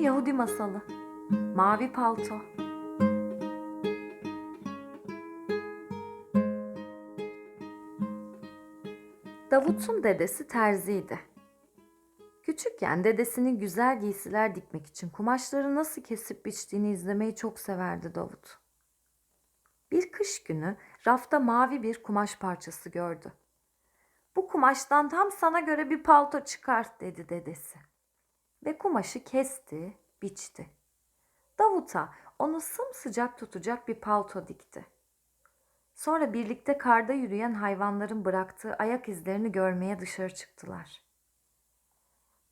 Yahudi masalı. Mavi palto. Davut'un dedesi terziydi. Küçükken dedesinin güzel giysiler dikmek için kumaşları nasıl kesip biçtiğini izlemeyi çok severdi Davut. Bir kış günü rafta mavi bir kumaş parçası gördü. Bu kumaştan tam sana göre bir palto çıkar dedi dedesi. Ve kumaşı kesti, biçti. Davut'a onu sımsıcak tutacak bir palto dikti. Sonra birlikte karda yürüyen hayvanların bıraktığı ayak izlerini görmeye dışarı çıktılar.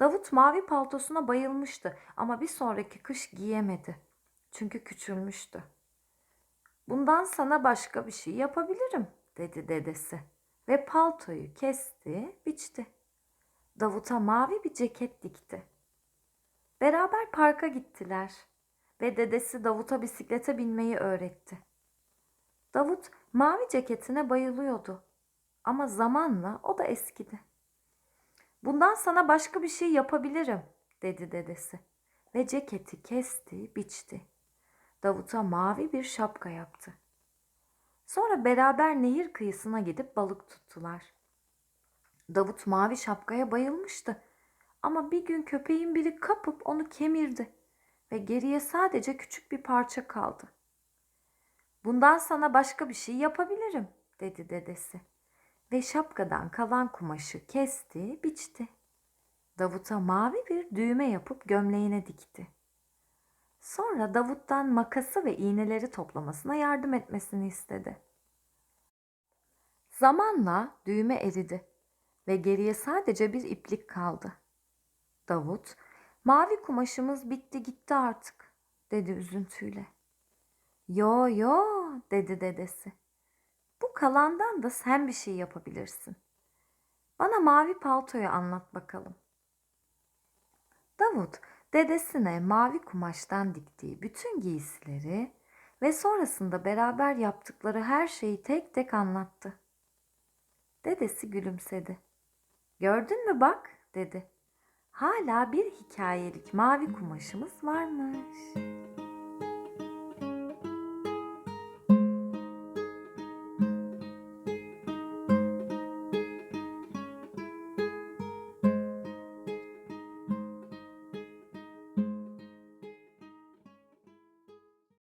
Davut mavi paltosuna bayılmıştı ama bir sonraki kış giyemedi. Çünkü küçülmüştü. Bundan sana başka bir şey yapabilirim dedi dedesi ve paltoyu kesti, biçti. Davut'a mavi bir ceket dikti. Beraber parka gittiler ve dedesi Davut'a bisiklete binmeyi öğretti. Davut mavi ceketine bayılıyordu ama zamanla o da eskidi. Bundan sana başka bir şey yapabilirim dedi dedesi ve ceketi kesti, biçti. Davut'a mavi bir şapka yaptı. Sonra beraber nehir kıyısına gidip balık tuttular. Davut mavi şapkaya bayılmıştı. Ama bir gün köpeğin biri kapıp onu kemirdi ve geriye sadece küçük bir parça kaldı. Bundan sana başka bir şey yapabilirim dedi dedesi ve şapkadan kalan kumaşı kesti, biçti. Davut'a mavi bir düğme yapıp gömleğine dikti. Sonra Davut'tan makası ve iğneleri toplamasına yardım etmesini istedi. Zamanla düğme eridi ve geriye sadece bir iplik kaldı. Davut, mavi kumaşımız bitti gitti artık dedi üzüntüyle. Yo yo dedi dedesi. Bu kalandan da sen bir şey yapabilirsin. Bana mavi paltoyu anlat bakalım. Davut dedesine mavi kumaştan diktiği bütün giysileri ve sonrasında beraber yaptıkları her şeyi tek tek anlattı. Dedesi gülümsedi. Gördün mü bak dedi. Hala bir hikayelik mavi kumaşımız varmış.